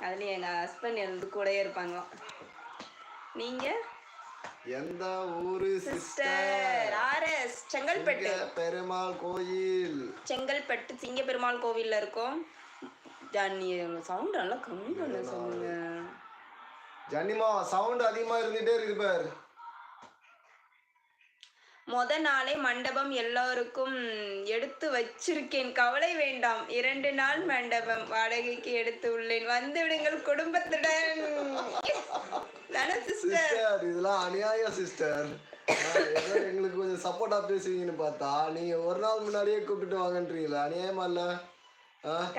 அதுலயும் எங்க ஹஸ்பண்ட் இருந்து கூடயே இருப்பாங்களாம் நீங்க? எந்த ஊரு சிஸ்டர் ஆர்எஸ் செங்கல்பட்டு. பெருமாள் கோயில். செங்கல்பட்டு சிங்க பெருமாள் கோவில்ல இருக்கோம். சவுண்ட் நல்லா கம்மி பண்ண சொல்லுங்க. ஜன்னிமா சவுண்ட் அதிகமா இருந்துட்டே இருக்கு பாரு. முத நாளே மண்டபம் எல்லோருக்கும் எடுத்து வச்சிருக்கேன். கவலை வேண்டாம். இரண்டு நாள் மண்டபம் வாடகைக்கு எடுத்து உள்ளேன். வந்து விடுங்கள் குடும்பத்துடன். சிஸ்டர் இதெல்லாம் அநியாயம் சிஸ்டர் எங்களுக்கு கொஞ்சம் சப்போர்ட்டா பேசுவீங்கன்னு பார்த்தா நீங்க ஒரு நாள் முன்னாடியே கூப்பிட்டு வாங்கன்றீங்களா? அநியாயமா இல்ல?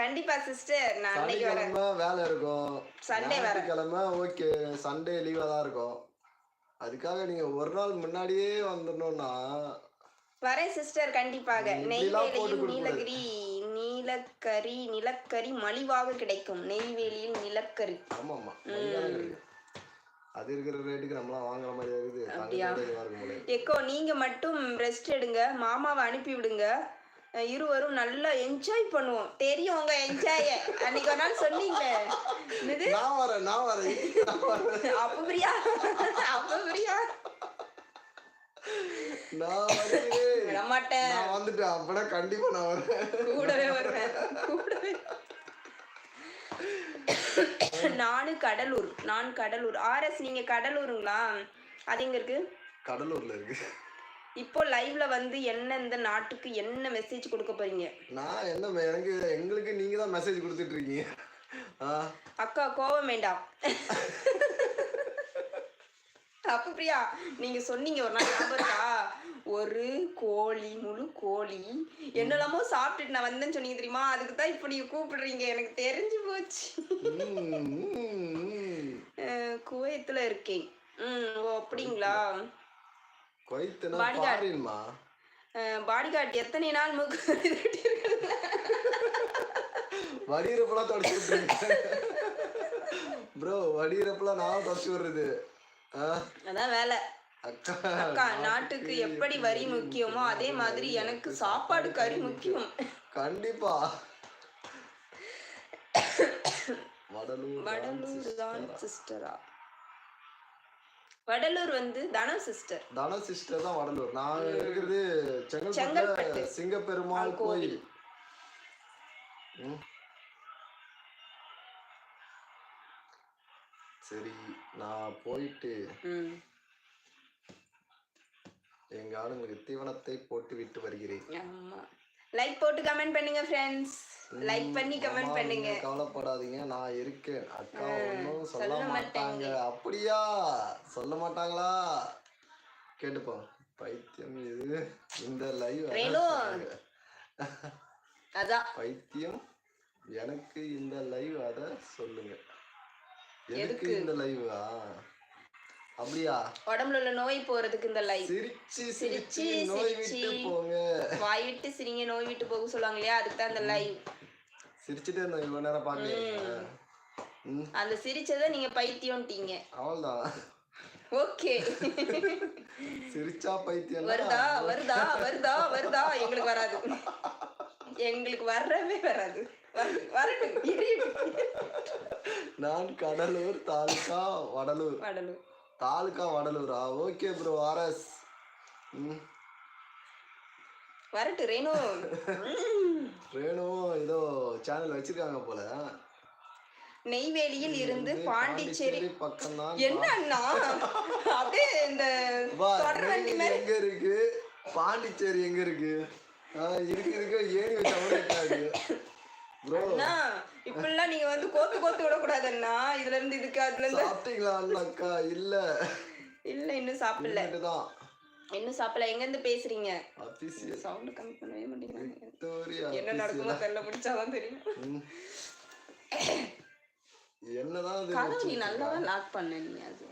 கண்டிப்பா சிஸ்டர் நான் அன்னைக்கு வேலை இருக்கும். வரேன். ஞாயிற்றுக்கிழமை ஓகே சண்டே லீவா தான் இருக்கும். அதுக்காக நீங்க ஒரு நாள் முன்னாடியே வந்துடணும்னா வரேன் சிஸ்டர் கண்டிப்பாக. நெய்வேலியில் நீலகிரி நீலக்கரி நிலக்கரி மலிவாக கிடைக்கும். நெய்வேலியில் நிலக்கரி. ஆமா ஆமா. அது இருக்கிற ரேட்டுக்கு நம்மளாம் வாங்குற மாதிரி இருக்குது. எக்கோ நீங்க மட்டும் ரெஸ்ட் எடுங்க. மாமாவை அனுப்பி விடுங்க. இருவரும் நல்லா என்ஜாய் பண்ணுவோம். தெரியும் உங்க என்ஜாய அன்னைக்கு ஒரு நாள் சொன்னீங்க என்னது? நான் வரேன் நான் வரேன். அப்ப பிரியா? அப்ப பிரியா? நான் வருகிறேன் விட மாட்டேன் நான் வந்துட்டேன் அப்பனா கண்டிப்பா நான் வரேன். கூடவே வருவேன் கூடவே. நானு கடலூர் நான் கடலூர். ஆர்எஸ் நீங்க கடலூருங்களா? அது எங்க இருக்கு? கடலூர்ல இருக்கு. இப்போ லைவ்ல வந்து என்ன இந்த நாட்டுக்கு என்ன மெசேஜ் கொடுக்க போறீங்க? நான் என்ன எனக்கு எங்களுக்கு நீங்க தான் மெசேஜ் கொடுத்துட்டு இருக்கீங்க. அக்கா கோவம் வேண்டாம். அப்ப பிரியா நீங்க சொன்னீங்க ஒரு நாள் ஞாபகம் ஒரு கோழி முழு கோழி என்னெல்லாமோ சாப்பிட்டுட்டு நான் வந்தேன்னு சொன்னீங்க தெரியுமா? அதுக்கு தான் இப்போ நீங்க கூப்பிடுறீங்க. எனக்கு தெரிஞ்சு போச்சு. குவைத்துல இருக்கேன். ம் ஓ அப்படிங்களா? Bodyguard. ஃபாரின்மா பாடி கார்டு எத்தனை நாள் மூக்கு வடிகிறப்பெல்லாம் தொடச்சு ப்ரோ வடிகிறப்பெல்லாம் நான் தொடச்சு விடுறது. அதான் வேலை. அக்கா நாட்டுக்கு எப்படி வரி முக்கியமோ அதே மாதிரி எனக்கு சாப்பாடு கறி முக்கியம். கண்டிப்பா. வடலூர் தான் சிஸ்டரா. வடலூர் வந்து தனம் சிஸ்டர் தன சிஸ்டர் தான் வடலூர். நான் இருக்கிறது செங்கல்பட்டு. சிங்கப்பெருமாள் கோயில். சரி நான் போயிட்டு எங்க ஆளுங்களுக்கு தீவனத்தை போட்டு விட்டு வருகிறேன். லைக் போட்டு கமெண்ட் பண்ணுங்க ஃப்ரெண்ட்ஸ் லைக் பண்ணி கமெண்ட் பண்ணுங்க. கவலைப்படாதீங்க நான் இருக்கேன். அக்கா ஒன்றும் சொல்ல மாட்டாங்க. அப்படியா? சொல்ல மாட்டாங்களா? கேட்டுப்போம் பைத்தியம் இது. இந்த லைவ். அதான் பைத்தியம். எனக்கு இந்த லைவ் அத சொல்லுங்க. எதுக்கு? இந்த லைவா அப்படியா? உடம்புல உள்ள நோய் போறதுக்கு இந்த லைக் சிரிச்சு சிரிச்சு, நோய். விட்டு போங்க. வாய் விட்டு சிரிங்க நோய் விட்டு போக சொல்லுவாங்க இல்லையா அதுக்கு தான் இந்த லைவ் சிரிச்சுட்டே இருந்தோம் இவ்வளவு நேரம் பாக்கல அந்த சிரிச்சதை நீங்க பைத்தியம்ட்டீங்க. அவள்தான் ஓகே. சிரிச்சா பைத்தியம் வருதா வருதா வருதா வருதா? எங்களுக்கு வராது. எங்களுக்கு வரவே வராது. வர- வரட்டும். நான் கடலூர் தாலுகா வடலூர். வடலூர். தாலுகா வடலூரா ஓகே ப்ரோ ஆர்எஸ். ம். வரட்டு ரேணு. ரேணுவும் ஏதோ சேனல் வச்சிருக்காங்க போல. நெய்வேலியில் இருந்து பாண்டிச்சேரி பக்கம் தான் என்ன அண்ணா? அப்படியே இந்த தொடர்வண்டி மாதிரி. எங்க இருக்கு? பாண்டிச்சேரி எங்க இருக்கு? இருக்கு இருக்கு ஏணி வச்ச அண்ணா இப்படிலாம் நீங்க வந்து கோத்து கோத்து விடக்கூடாது அண்ணா. இதுல இருந்து இதுக்கு அதுல இருந்து சாப்பிட்டீங்களா அக்கா இல்ல. இல்ல இன்னும் சாப்பிடல. இன்னும் சாப்பிடல. எங்க இருந்து பேசுறீங்க? சவுண்ட் கம்மி பண்ணவே மாட்டேங்கிறாங்க என்ன நடக்குமோ தெரியல. பிடிச்சாதான் தெரியும். என்னதான் கதவு நீ நல்லா லாக் பண்ண நீ அது.